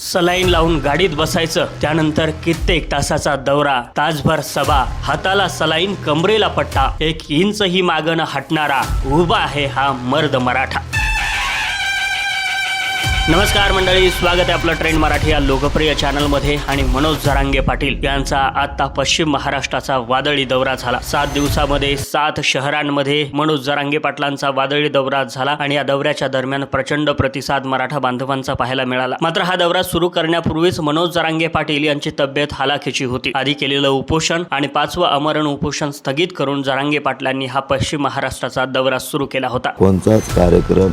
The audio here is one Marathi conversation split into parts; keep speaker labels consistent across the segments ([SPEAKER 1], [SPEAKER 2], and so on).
[SPEAKER 1] सलाईन लावून गाडीत बसायचं त्यानंतर कित्येक तासाचा दौरा तासभर सभा हाताला सलाईन कमरेला पट्टा एक इंचही मागणं हटणारा उभा आहे हा मर्द मराठा. नमस्कार मंडळी स्वागत आहे आपलं ट्रेंड मराठी या लोकप्रिय चॅनलमध्ये. आणि मनोज जरांगे पाटील यांचा आता पश्चिम महाराष्ट्राचा वादळी दौरा झाला. सात दिवसामध्ये सात शहरांमध्ये मनोज जरांगे पाटलांचा वादळी दौरा झाला आणि या दौऱ्याच्या दरम्यान प्रचंड प्रतिसाद मराठा बांधवांचा पाहायला मिळाला. मात्र हा दौरा सुरू करण्यापूर्वीच मनोज जरांगे पाटील यांची तब्येत हालाखीची होती. आधी केलेलं उपोषण आणि पाचवं अमरण उपोषण स्थगित करून जरांगे पाटलांनी हा पश्चिम महाराष्ट्राचा दौरा सुरू केला होता.
[SPEAKER 2] कोणताच कार्यक्रम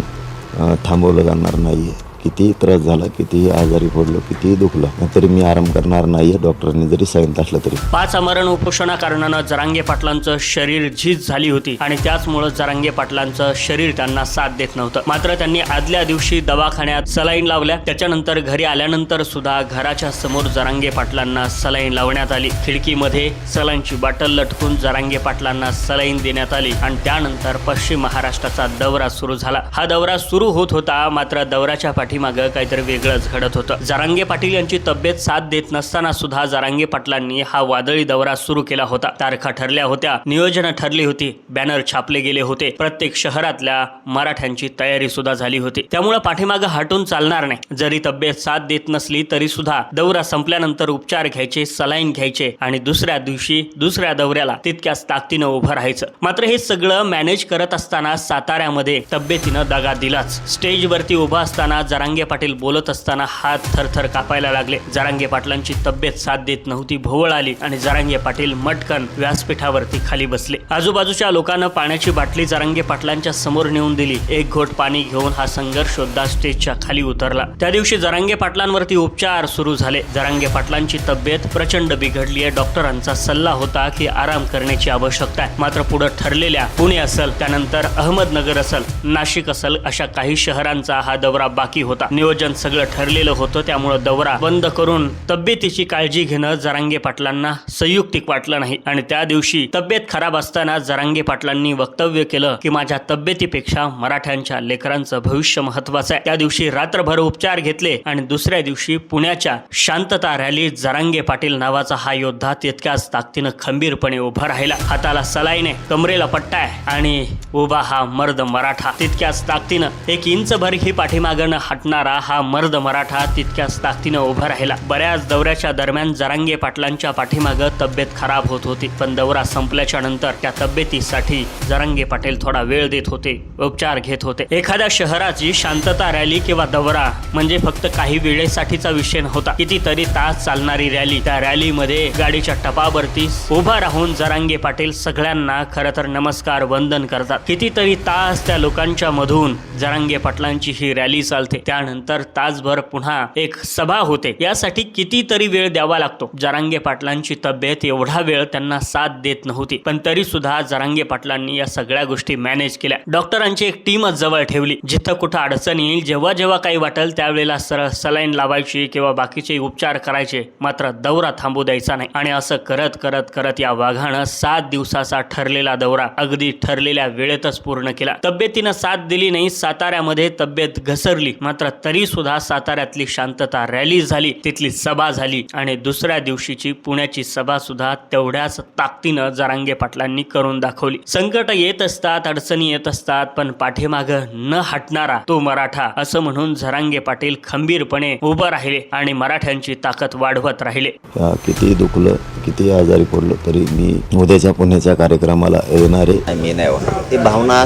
[SPEAKER 2] अ, थांबवला जाणार नाही आहे कितीही त्रास झाला कितीही आजारी पडलो कितीही दुखलं तरी मी आराम करणार नाहीये डॉक्टरांनी जरी सांगितलं असलं तरी.
[SPEAKER 1] पाच अमरण उपोषणा कारणानं जरांगे पाटलांचं शरीर झीज झाली होती आणि त्याचमुळं जरांगे पाटलांचं शरीर त्यांना साथ देत नव्हतं. मात्र त्यांनी आदल्या दिवशी दवाखान्यात सलाईन लावल्या. त्याच्यानंतर घरी आल्यानंतर सुद्धा घराच्या समोर जरांगे पाटलांना सलाईन लावण्यात आली. खिडकीमध्ये सलाईनची बाटल लटकून जरांगे पाटलांना सलाईन देण्यात आली आणि त्यानंतर पश्चिम महाराष्ट्राचा दौरा सुरू झाला. हा दौरा सुरू होत होता मात्र दौऱ्याच्या पाठी पाठीमागं काहीतरी वेगळंच घडत होतं. जरांगे पाटील यांची तब्येत साथ देत नसताना सुद्धा जरांगे पाटलांनी हा वादळी दौरा सुरू केला होता. तारखा ठरल्या होत्या. नियोजन ठरली होती. बॅनर छापले गेले होते. प्रत्येक शहरातल्या मराठ्यांची तयारी सुद्धा झाली होती. त्यामुळे पाठीमागं हटून चालणार नाही. जरी तब्येत साथ देत नसली तरी सुद्धा दौरा संपल्यानंतर उपचार घ्यायचे सलाईन घ्यायचे आणि दुसऱ्या दिवशी दुसऱ्या दौऱ्याला तितक्याच ताकदीनं उभं राहायचं. मात्र हे सगळं मॅनेज करत असताना साताऱ्यामध्ये तब्येतीनं दगा दिलाच. स्टेजवरती उभा असताना जरा जरांगे पाटील बोलत असताना हात थरथर कापायला लागले. जरांगे पाटलांची तब्येत साथ देत नव्हती भोवळ आली आणि जरांगे पाटील मटकन व्यासपीठावरती खाली बसले. आजूबाजूच्या लोकांना पाण्याची बाटली जरांगे पाटलांच्या समोर नेऊन दिली. एक घोट पाणी घेऊन हा संघर्ष योद्धा स्टेजच्या खाली उतरला. त्या दिवशी जरांगे पाटलांवरती उपचार सुरू झाले. जरांगे पाटलांची तब्येत प्रचंड बिघडली आहे. डॉक्टरांचा सल्ला होता की आराम करण्याची आवश्यकता आहे. मात्र पुढे ठरलेल्या पुणे असेल त्यानंतर अहमदनगर असेल नाशिक असेल अशा काही शहरांचा हा दौरा बाकी होता. नियोजन सगळं ठरलेलं होतं. त्यामुळं दौरा बंद करून तब्येतीची काळजी घेणं जरांगे पाटलांना संयुक्तिक वाटलं नाही. आणि त्या दिवशी तब्येत खराब असताना जरांगे पाटलांनी वक्तव्य केलं की माझ्या तब्येतीपेक्षा मराठ्यांच्या लेकरांचं भविष्य महत्वाचं आहे. त्या दिवशी रात्रभर उपचार घेतले आणि दुसऱ्या दिवशी पुण्याच्या शांतता रॅली जरांगे पाटील नावाचा हा योद्धा तितक्याच ताकदीनं खंबीरपणे उभा राहिला. हाताला सलाईने कमरेला पट्टा आहे आणि उभा हा मर्द मराठा. तितक्याच ताकदीनं एक इंच भर ही पाठीमागणं थाटणारा हा मर्द मराठा तितक्याच ताकदीनं उभा राहिला. बऱ्याच दौऱ्याच्या दरम्यान जरांगे पाटलांच्या पाठीमागं तब्येत खराब होत होती. पण दौरा संपल्याच्या नंतर त्या तब्येतीसाठी जरांगे पाटील थोडा वेळ देत होते उपचार घेत होते. एखाद्या शहराची शांतता रॅली किंवा दौरा म्हणजे फक्त काही वेळेसाठीचा विषय नव्हता. कितीतरी तास चालणारी रॅली. त्या रॅलीमध्ये गाडीच्या टपावरती उभा राहून जरांगे पाटील सगळ्यांना खर तर नमस्कार वंदन करतात. कितीतरी तास त्या लोकांच्या मधून जरांगे पाटलांची ही रॅली चालते. त्यानंतर तासभर पुन्हा एक सभा होते. यासाठी कितीतरी वेळ द्यावा लागतो. जरांगे पाटलांची तब्येत एवढा वेळ त्यांना साथ देत नव्हती. पण तरी सुद्धा जरांगे पाटलांनी या सगळ्या गोष्टी मॅनेज केल्या. डॉक्टरांची एक टीमच जवळ ठेवली. जिथं कुठं अडचण येईल जेव्हा जेव्हा काही वाटेल त्यावेळेला सरळ सलाईन लावायची किंवा बाकीचे उपचार करायचे. मात्र दौरा थांबू द्यायचा नाही. आणि असं करत करत करत या वाघानं सात दिवसाचा ठरलेला दौरा अगदी ठरलेल्या वेळेतच पूर्ण केला. तब्येतीनं साथ दिली नाही साताऱ्यामध्ये तब्येत घसरली. मात्र तरी सुद्धा साताऱ्यातली शांतता रॅली झाली तिथली सभा झाली आणि दुसऱ्या दिवशीची पुण्याची सभा सुद्धा तेवढ्याच ताकदीनं जरांगे पाटलांनी करून दाखवली. संकट येत असतात अडचणी येत असतात पण पाठीमागं न हटणारा तो मराठा असं म्हणून जरांगे पाटील खंबीरपणे उभं राहिले आणि मराठ्यांची ताकद वाढवत राहिले.
[SPEAKER 2] अ, कितीही दुखलं कितीही आजारी पडलो तरी मी उद्याच्या पुण्याच्या कार्यक्रमाला येणार. आहे
[SPEAKER 3] मी नाही. ती भावना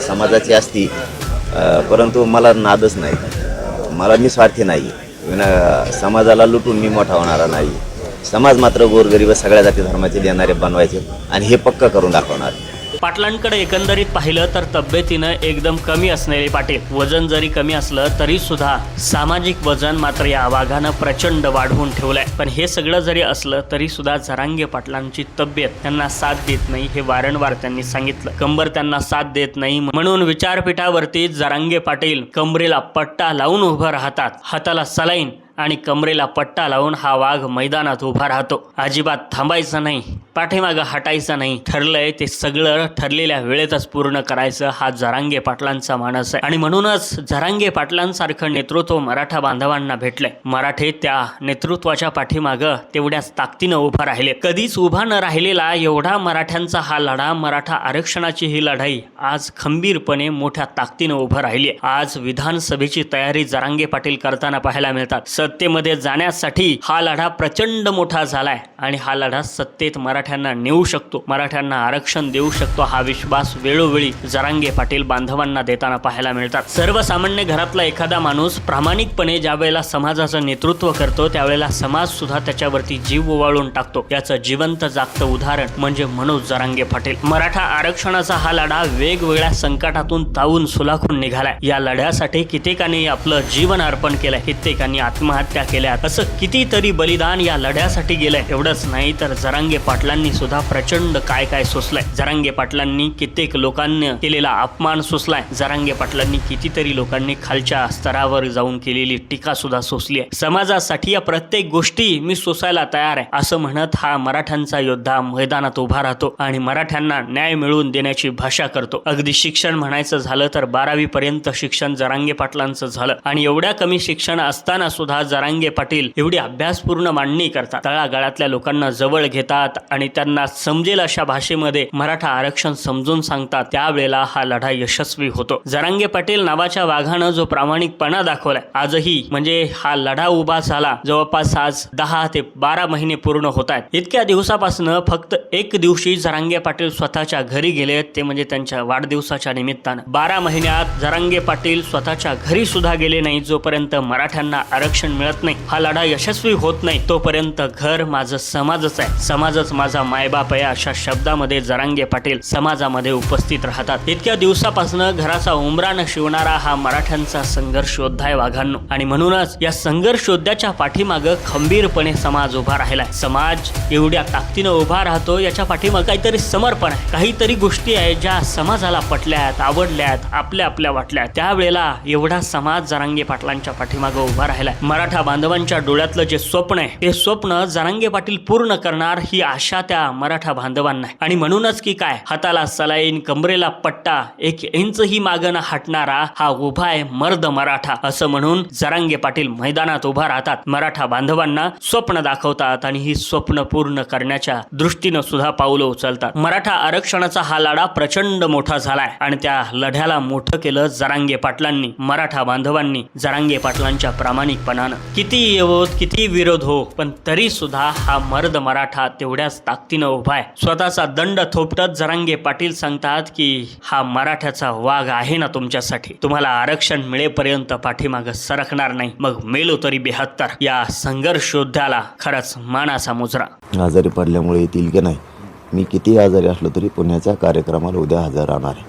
[SPEAKER 3] समाजाची असती परंतु मला नादच नाही. मला मी स्वार्थी नाही. विना समाजाला लुटून मी मोठा होणारा नाही. समाज मात्र गोरगरीब सगळ्या जाती धर्माचे देणारे बनवायचे आणि हे पक्क करून दाखवणार.
[SPEAKER 1] पाटलांकडे एकंदरीत पाहिलं तर तब्येतीनं एकदम कमी असलेले पाटील. वजन जरी कमी असलं तरी सुद्धा सामाजिक वजन मात्र या वाघानं प्रचंड वाढवून ठेवलंय. पण हे सगळं जरी असलं तरी सुद्धा झरांगे पाटलांची तब्येत त्यांना साथ देत नाही हे वारंवार त्यांनी सांगितलं. कंबर त्यांना साथ देत नाही म्हणून विचारपीठावरती जरांगे पाटील कंबरेला पट्टा लावून उभं राहतात. हाताला सलाईन आणि कमरेला पट्टा लावून हा वाघ मैदानात उभा राहतो. अजिबात थांबायचं नाही पाठीमागं हटायचं नाही. ठरलंय ते सगळं ठरलेल्या वेळेतच पूर्ण करायचं. हा जरांगे पाटलांचा मानस आहे. आणि म्हणूनच जरांगे पाटलांसारखं नेतृत्व मराठा बांधवांना भेटलंय. मराठे त्या नेतृत्वाच्या पाठीमागं तेवढ्याच ताकदीनं उभा राहिले. कधीच उभा न राहिलेला एवढा मराठ्यांचा हा लढा मराठा आरक्षणाची ही लढाई आज खंबीरपणे मोठ्या ताकदीनं उभं राहिली आज विधानसभेची तयारी जरांगे पाटील करताना पाहायला मिळतात. सत्तेमध्ये जाण्यासाठी हा लढा प्रचंड मोठा झालाय. आणि हा लढा सत्तेत मराठ्यांना नेऊ शकतो. मराठ्यांना आरक्षण देऊ शकतो हा विश्वास वेळोवेळी जरांगे पाटील बांधवांना देताना पाहायला मिळतात. सर्वसामान्य घरातला एखादा माणूस प्रामाणिकपणे ज्या वेळेला समाजाचं नेतृत्व करतो त्यावेळेला समाज सुद्धा त्याच्यावरती जीव ओवाळून टाकतो. याचं जिवंत जागतं उदाहरण म्हणजे मनोज जरांगे पाटील. मराठा आरक्षणाचा हा लढा वेगवेगळ्या संकटातून तावून सुलाखून निघालाय. या लढ्यासाठी कित्येकांनी आपलं जीवन अर्पण केलंय. कित्येकांनी आत्महत्या केल्या. असं कितीतरी बलिदान या लढ्यासाठी गेलंय. एवढंच नाही तर जरांगे पाटलांनी सुद्धा प्रचंड काय काय सोसलंय. जरांगे पाटलांनी कित्येक लोकांनी केलेला अपमान सोसलाय. जरांगे पाटलांनी कितीतरी लोकांनी खालच्या स्तरावर जाऊन केलेली टीका सुद्धा सोसली आहे समाजासाठी या प्रत्येक गोष्टी मी सोसायला तयार आहे. असं म्हणत हा मराठ्यांचा योद्धा मैदानात उभा राहतो आणि मराठ्यांना न्याय मिळवून देण्याची भाषा करतो. अगदी शिक्षण म्हणायचं झालं तर बारावी पर्यंत शिक्षण जरांगे पाटलांचं झालं. आणि एवढ्या कमी शिक्षण असताना सुद्धा जरांगे पाटील एवढी अभ्यासपूर्ण मांडणी करतात. तळागाळातल्या लोकांना जवळ घेतात आणि त्यांना समजेल अशा भाषेमध्ये मराठा आरक्षण समजून सांगतात. त्यावेळेला हा लढा यशस्वी होतो. जरांगे पाटील नावाच्या वाघानं जो प्रामाणिकपणा दाखवलाय आजही म्हणजे हा लढा उभा झाला. जवळपास आज दहा ते बारा महिने पूर्ण होत आहेत इतक्या दिवसापासून फक्त एक दिवशी जरांगे पाटील स्वतःच्या घरी गेले. ते म्हणजे त्यांच्या वाढदिवसाच्या निमित्तानं. बारा महिन्यात जरांगे पाटील स्वतःच्या घरी सुद्धा गेले नाही जोपर्यंत मराठ्यांना आरक्षण मिळत नाही. हा लढा यशस्वी होत नाही. तोपर्यंत घर माझं समाजच आहे. समाजच माझा मायबाप आहे अशा शब्दामध्ये जरांगे पाटील समाजामध्ये उपस्थित राहतात. इतक्या दिवसापासून घराचा उमरा न शिवणारा हा मराठ्यांचा संघर्ष योद्धा आहे वाघांनो. आणि म्हणूनच या संघर्ष योद्ध्याच्या पाठीमागं खंबीरपणे समाज उभा राहिलाय. समाज एवढ्या ताकदीनं उभा राहतो याच्या पाठीमागं काहीतरी समर्पण आहे. काहीतरी गोष्टी आहेत ज्या समाजाला पटल्यात आवडल्यात आपल्या आपल्या वाटल्या त्यावेळेला एवढा समाज जरांगे पाटलांच्या पाठीमागं उभा राहिलाय. मराठा बांधवांच्या डोळ्यातलं जे स्वप्न आहे ते स्वप्न जरांगे पाटील पूर्ण करणार ही आशा त्या मराठा बांधवांना आहे. आणि म्हणूनच की काय हाताला सलाईन कमरेला पट्टा एक इंचही मागं न हटणारा हा उभा आहे मर्द मराठा. असं म्हणून जरांगे पाटील मैदानात उभा राहतात. मराठा बांधवांना स्वप्न दाखवतात आणि ही स्वप्न पूर्ण करण्याच्या दृष्टीनं सुद्धा पावलं उचलतात. मराठा आरक्षणाचा हा लढा प्रचंड मोठा झालाय आणि त्या लढ्याला मोठं केलं जरांगे पाटलांनी मराठा बांधवांनी. जरांगे पाटलांच्या प्रामाणिकपणानं किती येवोत किती विरोध हो पण तरी सुद्धा हा मर्द मराठा तेवढ्याच ताकदीनं उभा आहे. स्वतःचा दंड थोपटत जरांगे पाटील सांगतात की हा मराठ्याचा वाघ आहे ना तुमच्यासाठी. तुम्हाला आरक्षण मिळेपर्यंत पाठीमागं सरकणार नाही. मग मेलो तरी बेहत्तर. या संघर्ष योद्ध्याला खरंच मानाचा मुजरा.
[SPEAKER 2] आजारी पडल्यामुळे येतील की नाही? मी किती आजारी असलो तरी पुण्याच्या कार्यक्रमाला उद्या हजर राहणार आहे.